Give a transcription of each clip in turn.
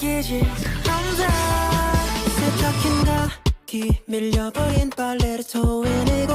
웃기지? 않다 세탁한 가기 밀려버린 빨래를 토해내고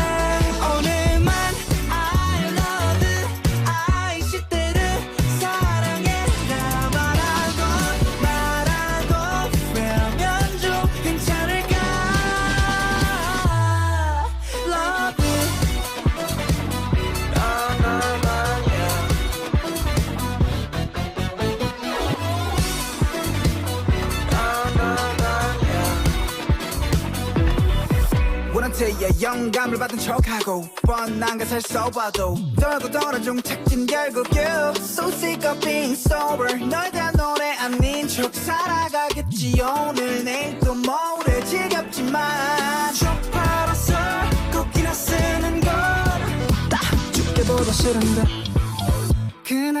원한테야 영감을 받은 척하고 뻔한 것을 써봐도 떨고 떨어 중 착진 결국 you. So sick of being sober. 널 대한 노래 아닌 척 살아가겠지. 오늘 내일 또 모레 지겹지만 척 팔아서 곡이나 쓰는 걸딱 죽게 보다 싫은데 그날